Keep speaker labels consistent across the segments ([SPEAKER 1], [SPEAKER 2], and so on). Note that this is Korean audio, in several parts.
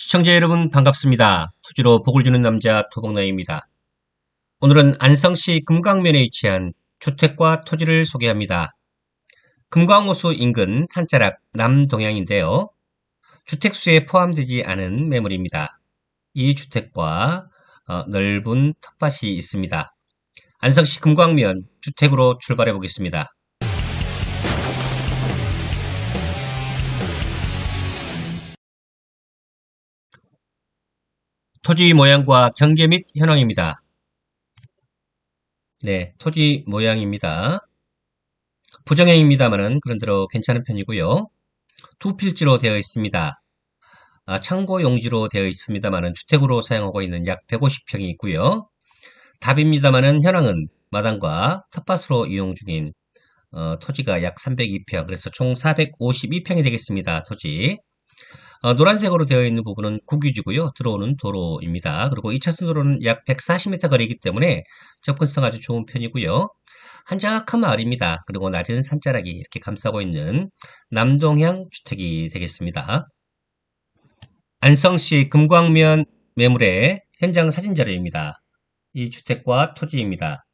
[SPEAKER 1] 시청자 여러분 반갑습니다. 토지로 복을 주는 남자 토복나입니다. 오늘은 안성시 금강면에 위치한 주택과 토지를 소개합니다. 금강호수 인근 산자락 남동향인데요. 주택수에 포함되지 않은 매물입니다. 이 주택과 어, 넓은 텃밭이 있습니다. 안성시 금광면 주택으로 출발해 보겠습니다. 토지 모양과 경계 및 현황입니다. 네, 토지 모양입니다. 부정형입니다만은 그런대로 괜찮은 편이고요. 두 필지로 되어 있습니다. 아, 창고 용지로 되어 있습니다만은 주택으로 사용하고 있는 약 150평이 있고요. 답입니다만은 현황은 마당과 텃밭으로 이용 중인 어, 토지가 약 302평, 그래서 총 452평이 되겠습니다. 토지. 어, 노란색으로 되어 있는 부분은 국유지고요. 들어오는 도로입니다. 그리고 2차선 도로는 약 140m 거리이기 때문에 접근성 아주 좋은 편이고요. 한적한 마을입니다. 그리고 낮은 산자락이 이렇게 감싸고 있는 남동향 주택이 되겠습니다. 안성시 금광면 매물의 현장 사진 자료입니다. 이 주택과 토지입니다.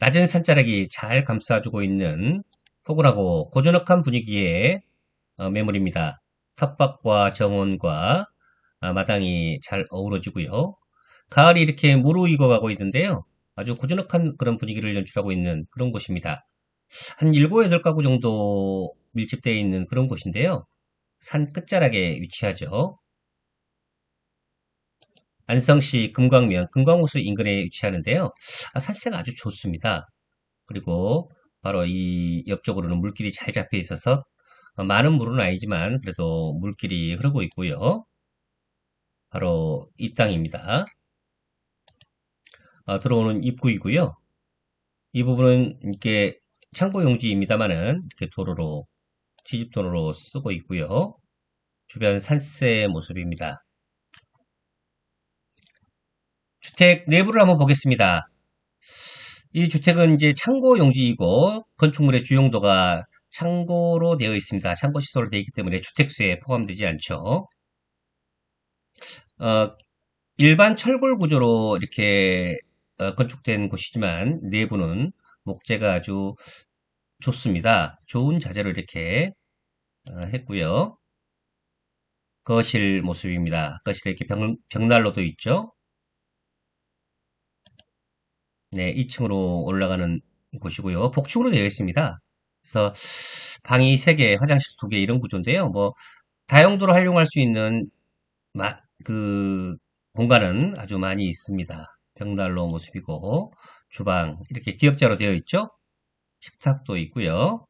[SPEAKER 1] 낮은 산자락이 잘 감싸주고 있는 포근하고 고즈넉한 분위기의 어, 매물입니다. 텃밭과 정원과 아, 마당이 잘 어우러지고요. 가을이 이렇게 무르익어 가고 있는데요. 아주 고즈넉한 그런 분위기를 연출하고 있는 그런 곳입니다. 한 7, 8가구 정도 밀집되어 있는 그런 곳인데요. 산 끝자락에 위치하죠. 안성시 금광면, 금광호수 인근에 위치하는데요. 아, 산세가 아주 좋습니다. 그리고 바로 이 옆쪽으로는 물길이 잘 잡혀 있어서 어, 많은 물은 아니지만 그래도 물길이 흐르고 있고요. 바로 이 땅입니다. 어, 들어오는 입구이고요. 이 부분은 이렇게 창고 용지입니다만은 이렇게 도로로 지집도로로 쓰고 있고요. 주변 산세 모습입니다. 주택 내부를 한번 보겠습니다. 이 주택은 이제 창고 용지이고 건축물의 주용도가 창고로 되어 있습니다. 창고 시설로 되어 있기 때문에 주택수에 포함되지 않죠. 어, 일반 철골 구조로 이렇게 어, 건축된 곳이지만 내부는 목재가 아주 좋습니다. 좋은 자재로 이렇게 어, 했고요. 거실 모습입니다. 거실에 이렇게 벽, 벽난로도 있죠. 네, 2층으로 올라가는 곳이고요. 복층으로 되어 있습니다. 그래서 방이 3개, 화장실 2개 이런 구조인데요. 뭐 다용도로 활용할 수 있는 마, 그 공간은 아주 많이 있습니다. 벽난로 모습이고 주방 이렇게 기역자로 되어 있죠. 식탁도 있고요.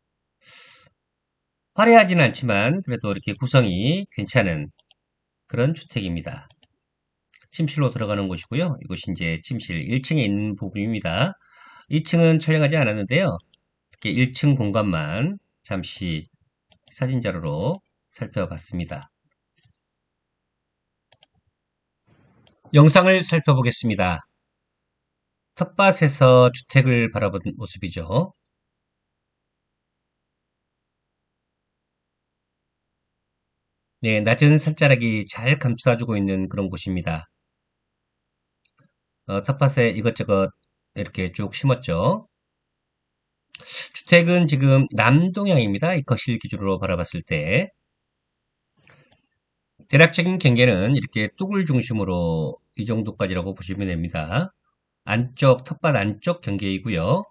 [SPEAKER 1] 화려하진 않지만 그래도 이렇게 구성이 괜찮은 그런 주택입니다. 침실로 들어가는 곳이고요. 이곳이 이제 침실 1층에 있는 부분입니다. 2층은 촬영하지 않았는데요. 이렇게 1층 공간만 잠시 사진 자료로 살펴봤습니다. 영상을 살펴보겠습니다. 텃밭에서 주택을 바라본 모습이죠. 네, 낮은 산자락이 잘 감싸주고 있는 그런 곳입니다. 어, 텃밭에 이것저것 이렇게 쭉 심었죠. 주택은 지금 남동향입니다. 이 거실 기준으로 바라봤을 때. 대략적인 경계는 이렇게 뚝을 중심으로 이 정도까지라고 보시면 됩니다. 안쪽, 텃밭 안쪽 경계이고요.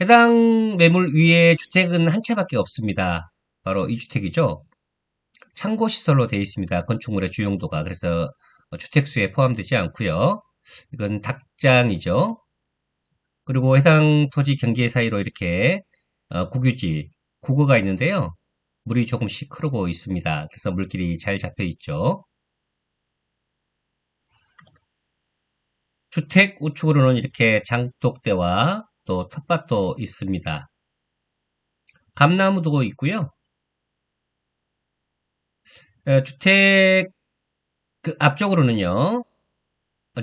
[SPEAKER 1] 해당 매물 위에 주택은 한 채밖에 없습니다. 바로 이 주택이죠. 창고 시설로 되어 있습니다. 건축물의 주용도가. 그래서 주택수에 포함되지 않고요. 이건 닭장이죠. 그리고 해당 토지 경계 사이로 이렇게 어, 국유지, 국어가 있는데요. 물이 조금씩 흐르고 있습니다. 그래서 물길이 잘 잡혀 있죠. 주택 우측으로는 이렇게 장독대와 또 텃밭도 있습니다. 감나무도 있고요. 어, 주택 그 앞쪽으로는요.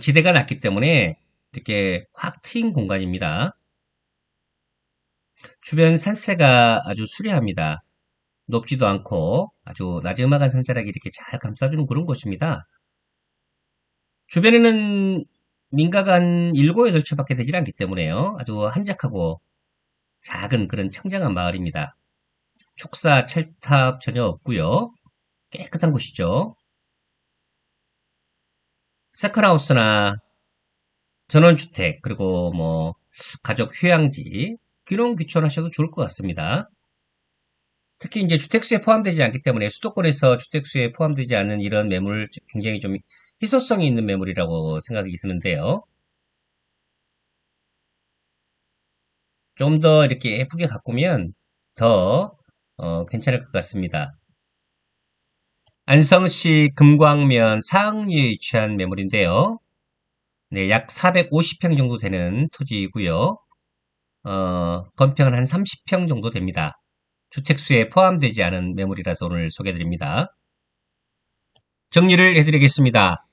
[SPEAKER 1] 지대가 낮기 때문에 이렇게 확 트인 공간입니다. 주변 산세가 아주 수려합니다. 높지도 않고 아주 나지막한 산자락이 이렇게 잘 감싸주는 그런 곳입니다. 주변에는 민가가 한 7, 8채밖에 되질 않기 때문에요. 아주 한적하고 작은 그런 청정한 마을입니다. 촉사, 찰탑 전혀 없고요. 깨끗한 곳이죠. 세컨하우스나 전원주택 그리고 뭐 가족 휴양지 귀농 귀촌하셔도 좋을 것 같습니다. 특히 이제 주택수에 포함되지 않기 때문에 수도권에서 주택수에 포함되지 않는 이런 매물 굉장히 좀 희소성이 있는 매물이라고 생각이 드는데요. 좀 더 이렇게 예쁘게 가꾸면 더 어, 괜찮을 것 같습니다. 안성시 금광면 상류에 위치한 매물인데요. 네, 약 450평 정도 되는 토지이고요. 어, 건평은 한 30평 정도 됩니다. 주택수에 포함되지 않은 매물이라서 오늘 소개해드립니다. 정리를 해드리겠습니다.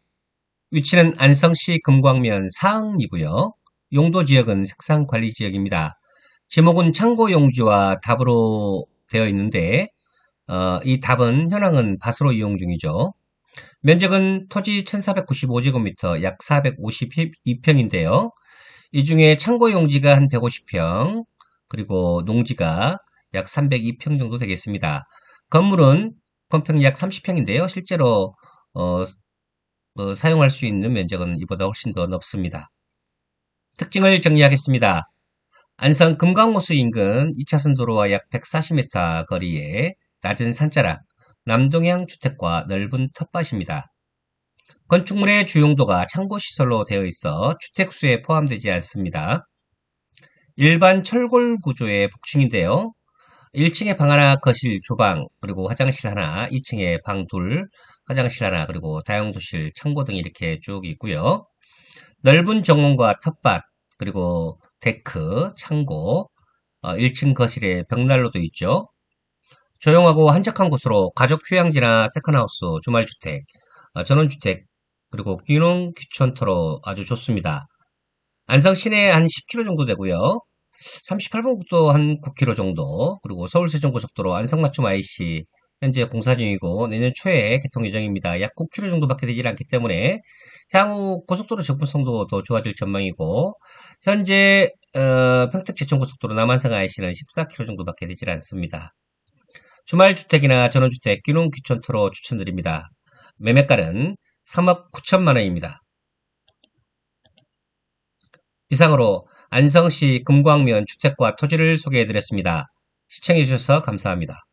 [SPEAKER 1] 위치는 안성시 금광면 상이고요. 용도 지역은 색상관리지역입니다. 제목은 창고용지와 답으로 되어 있는데 어, 이 답은 현황은 밭으로 이용 중이죠. 면적은 토지 1495제곱미터 약 452평인데요. 이 중에 창고 용지가 한 150평 그리고 농지가 약 302평 정도 되겠습니다. 건물은 건평 약 30평인데요. 실제로 어, 어, 사용할 수 있는 면적은 이보다 훨씬 더 넓습니다. 특징을 정리하겠습니다. 안성 금강호수 인근 2차선 도로와 약 140m 거리에 낮은 산자락, 남동향 주택과 넓은 텃밭입니다. 건축물의 주용도가 창고시설로 되어 있어 주택수에 포함되지 않습니다. 일반 철골 구조의 복층인데요. 1층에 방 하나, 거실, 주방, 그리고 화장실 하나, 2층에 방 둘, 화장실 하나, 그리고 다용도실, 창고 등이 이렇게 쭉 있고요. 넓은 정원과 텃밭, 그리고 데크, 창고, 1층 어, 거실에 벽난로도 있죠. 조용하고 한적한 곳으로 가족 휴양지나 세컨하우스, 주말주택, 어, 전원주택, 그리고 귀농 귀촌터로 아주 좋습니다. 안성 시내 한 10km 정도 되고요. 38번 국도 한 9km 정도, 그리고 서울 세종고속도로 안성 맞춤 IC 현재 공사 중이고 내년 초에 개통 예정입니다. 약 9km 정도밖에 되지 않기 때문에 향후 고속도로 접근성도 더 좋아질 전망이고 현재 어, 평택 제천 고속도로 남한성 IC는 14km 정도밖에 되지 않습니다. 주말주택이나 전원주택 귀농 귀촌토로 추천드립니다. 매매가는 3억 9천만 원입니다. 이상으로 안성시 금광면 주택과 토지를 소개해드렸습니다. 시청해주셔서 감사합니다.